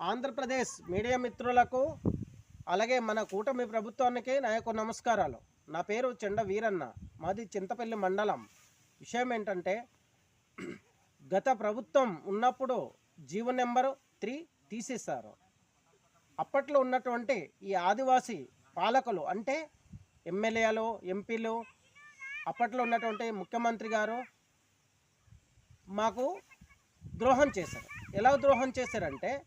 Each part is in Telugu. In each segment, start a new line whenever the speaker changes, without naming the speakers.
ఆంధ్రప్రదేశ్ మీడియా మిత్రులకు అలాగే మన కూటమి ప్రభుత్వానికి నా యొక్క నమస్కారాలు. నా పేరు చెండ వీరన్న. మాది చింతపల్లి మండలం. విషయం ఏంటంటే గత ప్రభుత్వం ఉన్నప్పుడు జీవో నెంబరు త్రీ తీసేశారు. అప్పట్లో ఉన్నటువంటి ఈ ఆదివాసీ పాలకులు అంటే ఎమ్మెల్యేలు ఎంపీలు అప్పట్లో ఉన్నటువంటి ముఖ్యమంత్రి గారు మాకు ద్రోహం చేశారు. ఎలా ద్రోహం చేశారంటే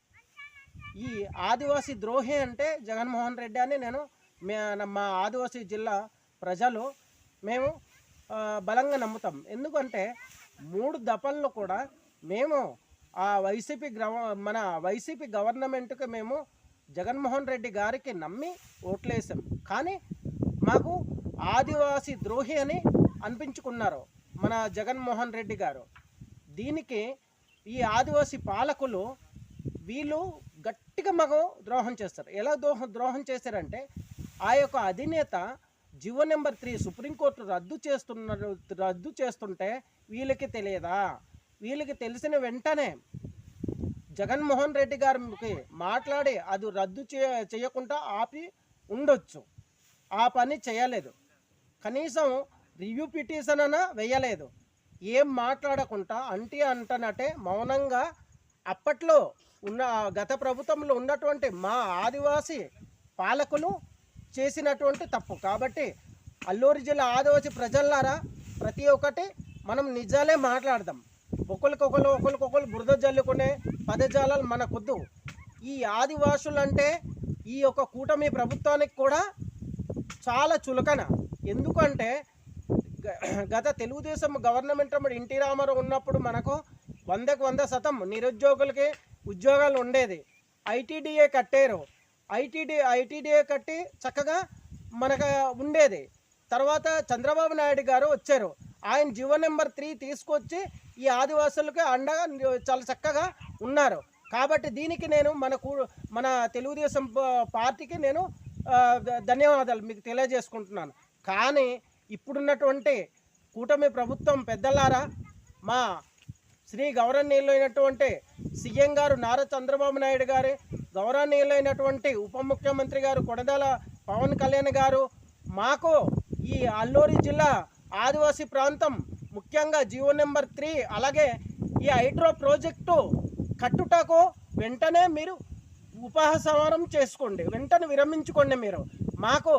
ఈ ఆదివాసీ ద్రోహి అంటే జగన్మోహన్ రెడ్డి అని నేను మా ఆదివాసీ జిల్లా ప్రజలు మేము బలంగా నమ్ముతాం. ఎందుకంటే మూడు దఫల్లో కూడా మేము ఆ వైసీపీ గ్రవ మన వైసీపీ గవర్నమెంట్కి మేము జగన్మోహన్ రెడ్డి గారికి నమ్మి ఓట్లేసాం. కానీ మాకు ఆదివాసీ ద్రోహి అని అనిపించుకున్నారు మన జగన్మోహన్ రెడ్డి గారు. దీనికి ఈ ఆదివాసీ పాలకులు వీళ్ళు గట్టిగా మగం ద్రోహం చేస్తారు. ఎలా ద్రోహం ద్రోహం చేశారంటే ఆ యొక్క అధినేత జీవో నెంబర్ త్రీ సుప్రీంకోర్టు రద్దు చేస్తున్న రద్దు చేస్తుంటే వీళ్ళకి తెలియదా? వీళ్ళకి తెలిసిన వెంటనే జగన్మోహన్ రెడ్డి గారికి మాట్లాడి అది రద్దు చే చేయకుండా ఆపి ఉండొచ్చు. ఆ పని చేయలేదు. కనీసం రివ్యూ పిటిషన్ అన్న వేయలేదు. ఏం మాట్లాడకుండా అంటి అంటనటే మౌనంగా అప్పట్లో ఉన్న గత ప్రభుత్వంలో ఉన్నటువంటి మా ఆదివాసీ పాలకులు చేసినటువంటి తప్పు. కాబట్టి అల్లూరి జిల్లా ఆదివాసీ ప్రజలారా ప్రతి ఒక్కటి మనం నిజాలే మాట్లాడదాం. ఒకరికొకరు ఒకరికొకరు బురద జల్లుకునే పదజాలాలు మనకొద్దు. ఈ ఆదివాసులు అంటే ఈ యొక్క కూటమి ప్రభుత్వానికి కూడా చాలా చులకన. ఎందుకంటే గ- గత తెలుగుదేశం గవర్నమెంట్ ఎన్టీ రామారావు ఉన్నప్పుడు మనకు వందకు వంద శాతం నిరుద్యోగులకి ఉద్యోగాలు ఉండేది. ఐటీడీఏ కట్టారు. ఐటీడీ ఐటీడీఏ కట్టి చక్కగా మనకు ఉండేది. తర్వాత చంద్రబాబు నాయుడు గారు వచ్చారు. ఆయన జీవో నెంబర్ త్రీ తీసుకొచ్చి ఈ ఆదివాసులకి అండగా చాలా చక్కగా ఉన్నారు. కాబట్టి దీనికి నేను మన కూ మన తెలుగుదేశం ప- పార్టీకి నేను ధన్యవాదాలు మీకు తెలియజేసుకుంటున్నాను. కానీ ఇప్పుడున్నటువంటి కూటమి ప్రభుత్వం పెద్దలారా మా శ్రీ గౌరవనీయులైనటువంటి సీఎం గారు నారా చంద్రబాబు నాయుడు గారి గౌరవనీయులైనటువంటి ఉప ముఖ్యమంత్రి గారు కొడదల పవన్ కళ్యాణ్ గారు మాకు ఈ అల్లూరి జిల్లా ఆదివాసీ ప్రాంతం ముఖ్యంగా జీవో నెంబర్ త్రీ అలాగే ఈ హైడ్రో ప్రాజెక్టు కట్టుటకు వెంటనే మీరు ఉపహాసవారం చేసుకోండి. వెంటనే విరమించుకోండి మీరు. మాకు